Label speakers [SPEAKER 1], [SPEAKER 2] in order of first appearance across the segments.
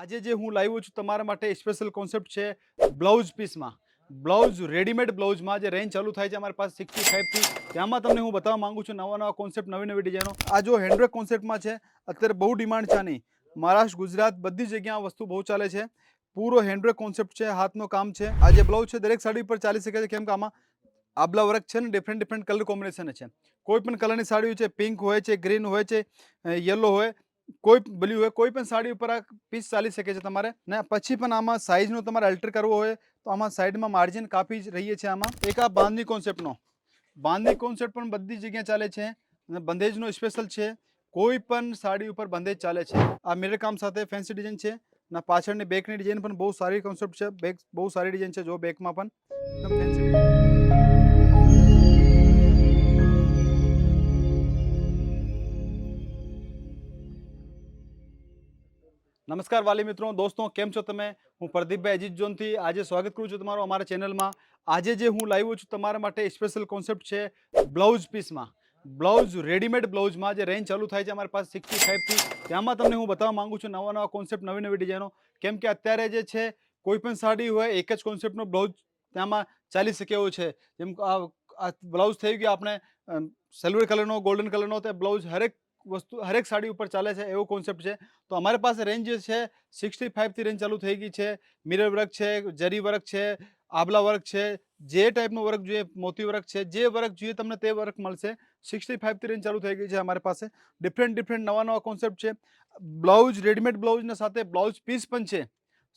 [SPEAKER 1] આજે જે હું લાવ્યો છું તમારા માટે સ્પેશિયલ કોન્સેપ્ટ છે બ્લાઉઝ પીસમાં. બ્લાઉઝ રેડીમેડ બ્લાઉઝમાં જે રેન્જ ચાલુ થાય છે અમારી પાસે સિક્સટી ફાઇવથી ત્યાંમાં તમને હું બતાવવા માંગુ છું નવા નવા કોન્સેપ્ટ નવી નવી ડિઝાઇનો આ જો હેન્ડવર્ક કોન્સેપ્ટમાં છે, અત્યારે બહુ ડિમાન્ડ છે આની. મહારાષ્ટ્ર, ગુજરાત બધી જગ્યાએ વસ્તુ બહુ ચાલે છે. પૂરો હેન્ડવર્ક કોન્સેપ્ટ છે, હાથનું કામ છે. આ જે બ્લાઉઝ છે દરેક સાડી પર ચાલી શકે છે, કેમ કે આમાં આબલા વર્ક છે ને ડિફરન્ટ ડિફરન્ટ કલર કોમ્બિનેશન છે. કોઈ પણ કલરની સાડી હોય છે પિંક હોય છે ગ્રીન હોય છે યલો હોય કોઈ બ્લુ હોય કોઈ પણ સાડી ઉપર આ પીસ ચાલી શકે છે તમારે. ને પછી પણ આમાં સાઇઝનો તમારે અલ્ટર કરવો હોય, તો આમાં સાઈડમાં માર્જિન કાપી જ રહીએ છીએ આમાં. એક આ બાંધની કોન્સેપ્ટનો બાંધની કોન્સેપ્ટ પણ બધી જગ્યાએ ચાલે છે, અને બંધેજનો સ્પેશિયલ છે. કોઈ પણ સાડી ઉપર બંધેજ ચાલે છે. આ મિરર કામ સાથે ફેન્સી ડિઝાઇન છે અને પાછળની બેકની ડિઝાઇન પણ બહુ સારી કોન્સેપ્ટ છે. બેક બહુ સારી ડિઝાઇન છે જો બેકમાં પણ. એકદમ ફેન્સી નમસ્કાર વાલી મિત્રો. દોસ્તો, કેમ છો તમે? હું પ્રદીપભાઈ અજીત જોનથી આજે સ્વાગત કરું છું તમારું અમારા ચેનલમાં. આજે જે હું લાવ્યો છું તમારા માટે સ્પેશિયલ કોન્સેપ્ટ છે બ્લાઉઝ પીસમાં. બ્લાઉઝ રેડીમેડ બ્લાઉઝમાં જે રેન્જ ચાલુ થાય છે અમારી પાસે સિક્સટી ફાઇવથી ત્યાંમાં તમને હું બતાવવા માગું છું નવા નવા કોન્સેપ્ટ નવી નવી ડિઝાઇનો કેમ કે અત્યારે જે છે કોઈ પણ સાડી હોય એક જ કોન્સેપ્ટનો બ્લાઉઝ ત્યાંમાં ચાલી શકે એવો છે. જેમ આ બ્લાઉઝ થઈ ગયો આપણે સિલ્વર કલરનો ગોલ્ડન કલરનો તે બ્લાઉઝ હરેક વસ્તુ હરેક સાડી ઉપર ચાલે છે એવો કોન્સેપ્ટ છે. તો અમારી પાસે રેન્જ છે સિક્સટી ફાઇવથી રેન્જ ચાલુ થઈ ગઈ છે. મિરર વર્ક છે, જરી વર્ક છે, આબલા વર્ક છે, જે ટાઈપનું વર્ક જોઈએ, મોતી વર્ક છે, જે વર્ક જોઈએ તમને તે વર્ક મળશે. સિક્સટી ફાઇવથી રેન્જ ચાલુ થઈ ગઈ છે અમારી પાસે. ડિફરન્ટ ડિફરન્ટ નવા નવા કોન્સેપ્ટ છે. બ્લાઉઝ રેડીમેડ બ્લાઉઝના સાથે બ્લાઉઝ પીસ પણ છે.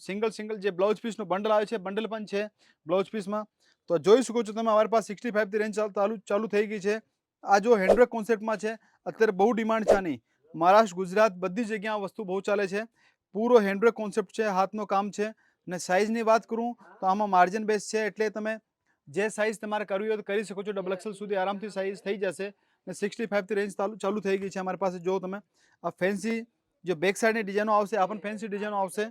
[SPEAKER 1] સિંગલ સિંગલ જે બ્લાઉઝ પીસનું બંડલ આવે છે બંડલ પણ છે બ્લાઉઝ પીસમાં તો જોઈ શકો છો તમે અમારી પાસે સિક્સટી ફાઇવથી રેન્જ ચાલુ ચાલુ થઈ ગઈ છે. આ જો હેન્ડવર્ક કોન્સેપ્ટમાં છે, અત્યારે બહુ ડિમાન્ડ છે આની મહારાષ્ટ્ર, ગુજરાત બધી જગ્યાએ આ વસ્તુ બહુ ચાલે છે. પૂરો હેન્ડવર્ક કોન્સેપ્ટ છે, હાથનું કામ છે. અને સાઇઝની વાત કરું, તો આમાં માર્જિન બેઝ છે એટલે તમે જે સાઇઝ તમારે કરવી હોય તો કરી શકો છો. ડબલ એક્સેલ સુધી આરામથી સાઇઝ થઈ જશે. અને સિક્સટી ફાઇવથી રેન્જ ચાલુ ચાલુ થઈ ગઈ છે અમારી પાસે, જો તમે આ ફેન્સી જે બેક સાઇડની ડિઝાઇનો આવશે, આ પણ ફેન્સી ડિઝાઇનો આવશે.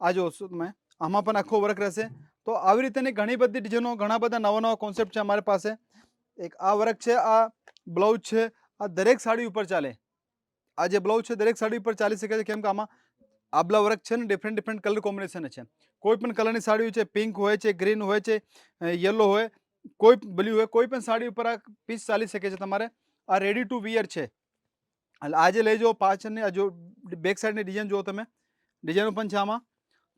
[SPEAKER 1] આ જોશો તમે, આમાં પણ આખો વર્ક રહેશે. તો આવી રીતેની ઘણી બધી ડિઝાઇનો ઘણા બધા નવા નવા કોન્સેપ્ટ છે અમારી પાસે. એક આ વર્ક છે, આ બ્લાઉઝ છે, આ દરેક સાડી ઉપર ચાલે. આ જે બ્લાઉઝ છે, દરેક સાડી ઉપર ચાલી શકે છે, કેમ કે આમાં આબલા વર્ક છે ને ડિફરન્ટ ડિફરન્ટ કલર કોમ્બિનેશન છે. કોઈ પણ કલરની સાડી છે પિંક હોય છે ગ્રીન હોય છે યલો હોય, કોઈ બ્લુ હોય, કોઈ પણ સાડી ઉપર આ પીસ ચાલી શકે છે તમારે. આ રેડી ટુ વિયર છે. આજે લઈ જાઓ, પાછળની આ જો બેક સાઈડની ડિઝાઇન જુઓ તમે. ડિઝાઇનો પણ છે આમાં.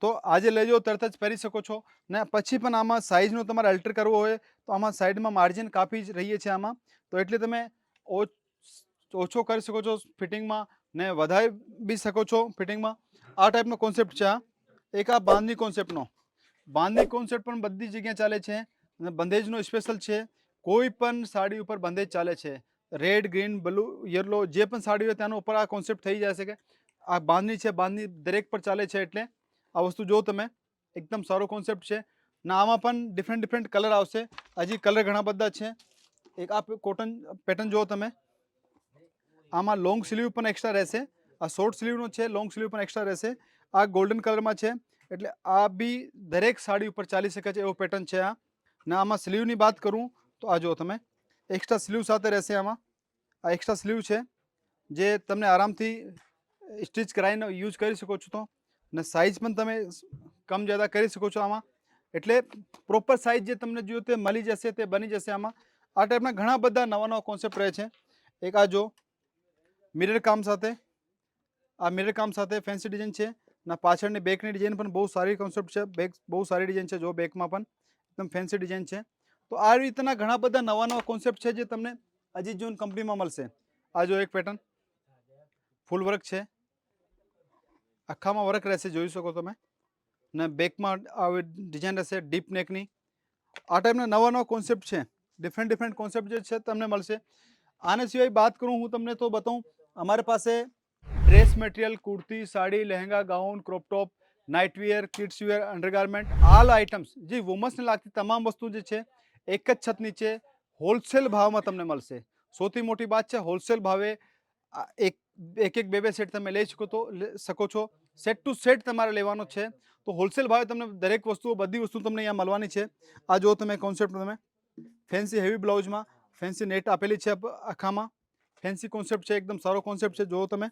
[SPEAKER 1] તો આજે લઈ જાઓ તરત જ પહેરી શકો છો. ને પછી પણ આમાં સાઇઝનો તમારે અલ્ટર કરવો હોય, તો આમાં સાઈડમાં માર્જિન કાપી જ રહીએ છીએ આમાં. તો એટલે તમે ઓછો કરી શકો છો ફિટિંગમાં ને વધારી બી શકો છો ફિટિંગમાં આ ટાઈપનો કોન્સેપ્ટ છે આ. એક આ બાંધની કોન્સેપ્ટનો બાંધની કોન્સેપ્ટ પણ બધી જગ્યાએ ચાલે છે અને બંધેજનો સ્પેશિયલ છે. કોઈ પણ સાડી ઉપર બંધેજ ચાલે છે. રેડ ગ્રીન બ્લુ યલો જે પણ સાડી હોય, તેના ઉપર આ કોન્સેપ્ટ થઈ જશે કે આ બાંધની છે, બાંધની દરેક પર ચાલે છે એટલે આ વસ્તુ જો તમે. એકદમ સારો કોન્સેપ્ટ છે. ના આમાં પણ ડિફરન્ટ ડિફરન્ટ કલર આવશે. હજી કલર ઘણા બધા છે. એક આ કોટન પેટર્ન જુઓ તમે. આમાં લોંગ સ્લીવ પણ એક્સ્ટ્રા રહેશે. આ શોર્ટ સ્લીવનો છે લોંગ સ્લીવ પણ એક્સ્ટ્રા રહેશે. આ ગોલ્ડન કલરમાં છે. એટલે આ બી દરેક સાડી ઉપર ચાલી શકે છે એવો પેટર્ન છે આ. ને આમાં સ્લીવની વાત કરું, તો આ જુઓ તમે. એક્સ્ટ્રા સ્લીવ સાથે રહેશે આમાં. આ એક્સ્ટ્રા સ્લીવ છે. જે તમને આરામથી સ્ટિચ કરાવીને યુઝ કરી શકો છો તો. ને સાઇઝ પણ તમે કમ જ્યાદા કરી શકો છો આમાં. એટલે પ્રોપર સાઇઝ જે તમને જોયું તે મળી જશે, તે બની જશે આમાં. આ ટાઈપના ઘણા બધા નવા નવા કોન્સેપ્ટ રહે છે. એક આ જો મિરર કામ સાથે. આ મિરર કામ સાથે ફેન્સી ડિઝાઇન છે. ના પાછળની બેકની ડિઝાઇન પણ બહુ સારી કોન્સેપ્ટ છે. બેક બહુ સારી ડિઝાઇન છે જો બેકમાં પણ. એકદમ ફેન્સી ડિઝાઇન છે. તો આ રીતના ઘણા બધા નવા નવા કોન્સેપ્ટ છે જે તમને અજીત જૂન કંપનીમાં મળશે. આ જો એક પેટર્ન ફૂલ વર્ક છે. આખામાં વર્ક રહેશે, જોઈ શકો તમે. ને બેકમાં આવી ડિઝાઇન રહેશે ડીપ નેકની આ ટાઈપના નવા નવા કોન્સેપ્ટ છે. ડિફરન્ટ ડિફરન્ટ કોન્સેપ્ટ જે છે તમને મળશે. આના સિવાય વાત કરું, હું તમને તો બતાવું. અમારી પાસે dress material kurti, sari, lehenga gown crop top nightwear kidswear undergarment all items જે વુમન્સને લાગતી તમામ વસ્તુ જે છે, એક જ છત નીચે હોલસેલ ભાવમાં તમને મળશે. સૌથી મોટી વાત છે હોલસેલ ભાવે એક એક બે બે સેટ તમે લઈ શકો તો શકો છો. સેટ ટુ સેટ તમારે લેવાનો છે. તો હોલસેલ ભાવે તમને દરેક વસ્તુઓ, બધી વસ્તુ તમને અહીંયા મળવાની છે. આ જો તમે કોન્સેપ્ટ તમે. ફેન્સી હેવી બ્લાઉઝમાં ફેન્સી નેટ આપેલી છે આખામાં. ફેન્સી કોન્સેપ્ટ છે, એકદમ સારો કોન્સેપ્ટ છે, જુઓ તમે.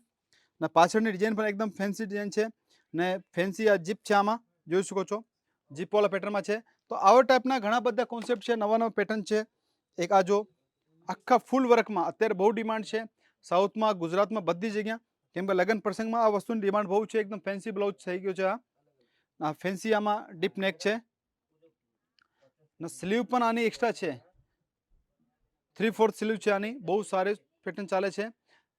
[SPEAKER 1] ને પાછળની ડિઝાઇન પણ એકદમ ફેન્સી ડિઝાઇન છે. ને ફેન્સી આ જીપ છે આમાં, જોઈ શકો છો. જીપવાળા પેટર્નમાં છે. તો આવા ટાઈપના ઘણા બધા કોન્સેપ્ટ છે, નવા નવા પેટર્ન છે. એક આ જો આખા ફૂલ વર્કમાં અત્યારે બહુ ડિમાન્ડ છે. સાઉથમાં ગુજરાતમાં બધી જગ્યા કેમ કે લગ્ન પ્રસંગમાં આ વસ્તુની ડિમાન્ડ બહુ છે, એકદમ ફેન્સી બ્લાઉઝ થઈ ગયો છે આ. ફેન્સી આમાં ડીપ નેક છે. સ્લીવ પણ આની એક્સ્ટ્રા છે. થ્રી ફોર્થ સ્લીવ છે આની, બહુ સારી પેટર્ન ચાલે છે.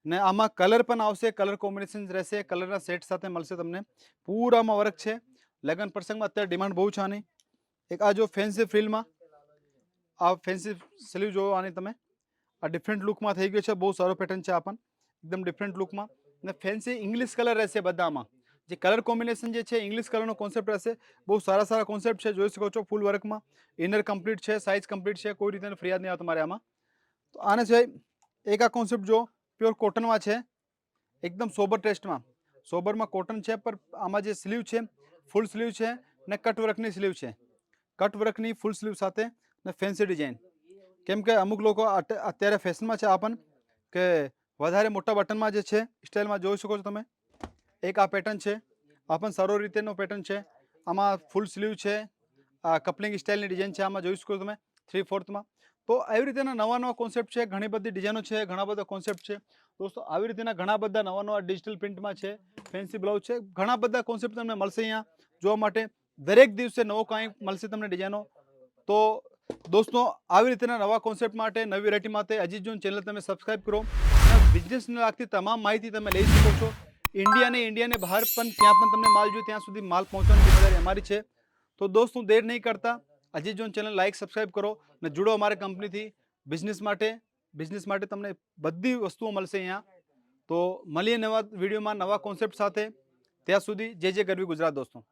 [SPEAKER 1] ને આમાં કલર પણ આવશે કલર કોમ્બિનેશન રહેશે કલરના સેટ સાથે મળશે તમને. પૂરામાં વર્ક છે. લગ્ન પ્રસંગમાં અત્યારે ડિમાન્ડ બહુ છે આની. એક આ જો ફેન્સી ફિલ્ડમાં આ ફેન્સી સ્લીવ જોવો આની તમે. આ ડિફરન્ટ લુકમાં થઈ ગયો છે, બહુ સારો પેટર્ન છે આ પણ. એકદમ ડિફરન્ટ લુકમાં ને ફેન્સી ઇંગ્લિશ કલર રહેશે બધામાં. જે કલર કોમ્બિનેશન જે છે ઇંગ્લિશ કલરનો કોન્સેપ્ટ રહેશે. બહુ સારા સારા કોન્સેપ્ટ છે, જોઈ શકો છો ફૂલ વર્કમાં ઇનર કમ્પ્લીટ છે સાઇઝ કમ્પ્લીટ છે, કોઈ રીતે ફરિયાદ નહીં આવે તમારે આમાં. તો આને સિવાય એક આ કોન્સેપ્ટ જો પ્યોર કોટનમાં છે. એકદમ સોબર ટેસ્ટમાં સોબરમાં કોટન છે પર આમાં જે સ્લીવ છે ફૂલ સ્લીવ છે, ને કટ વર્કની સ્લીવ છે. કટ વર્કની ફૂલ સ્લીવ સાથે ને ફેન્સી ડિઝાઇન કેમ કે અમુક લોકો અત્યારે ફેશનમાં છે આ પણ, કે વધારે મોટા બટનમાં જે છે, સ્ટાઇલમાં જોઈ શકો છો તમે. એક આ પેટર્ન છે. આ પણ સારો રીતેનો પેટર્ન છે. આમાં ફૂલ સ્લીવ છે. આ કપલિંગ સ્ટાઇલની ડિઝાઇન છે. આમાં જોઈ શકો તમે થ્રી ફોર્થમાં તો આવી રીતેના નવા નવા કોન્સેપ્ટ છે. ઘણી બધી ડિઝાઇનો છે, ઘણા બધા કોન્સેપ્ટ છે. દોસ્તો, આવી રીતેના ઘણા બધા નવા નવા ડિજિટલ પ્રિન્ટમાં છે. ફેન્સી બ્લાઉઝ છે. ઘણા બધા કોન્સેપ્ટ તમને મળશે અહીંયા જોવા માટે. દરેક દિવસે નવો કાંઈ મળશે તમને ડિઝાઇનો તો દોસ્તો, આવી રીતેના નવા કોન્સેપ્ટ માટે, નવી વેરાયટી માટે, અજીત જોન ચેનલ તમે સબસ્ક્રાઇબ કરો. બિઝનેસને લાગતી તમામ માહિતી તમે લઈ શકો છો. ઇન્ડિયા ને ઇન્ડિયાને બહાર પણ ત્યાં પણ તમને માલ જોઈએ ત્યાં સુધી માલ પહોંચવાની જવાબદારી અમારી છે. તો દોસ્તો દેર નહીં કરતા. Ajit zone channel like subscribe કરો ને જુડો અમારી કંપનીથી બિઝનેસ માટે બિઝનેસ માટે તમને બધી વસ્તુઓ મળશે અહીંયા. તો મળીએ નવા વિડીયોમાં નવા કોન્સેપ્ટ સાથે. ત્યાં સુધી જે જે કરવી ગુજરાત દોસ્તો.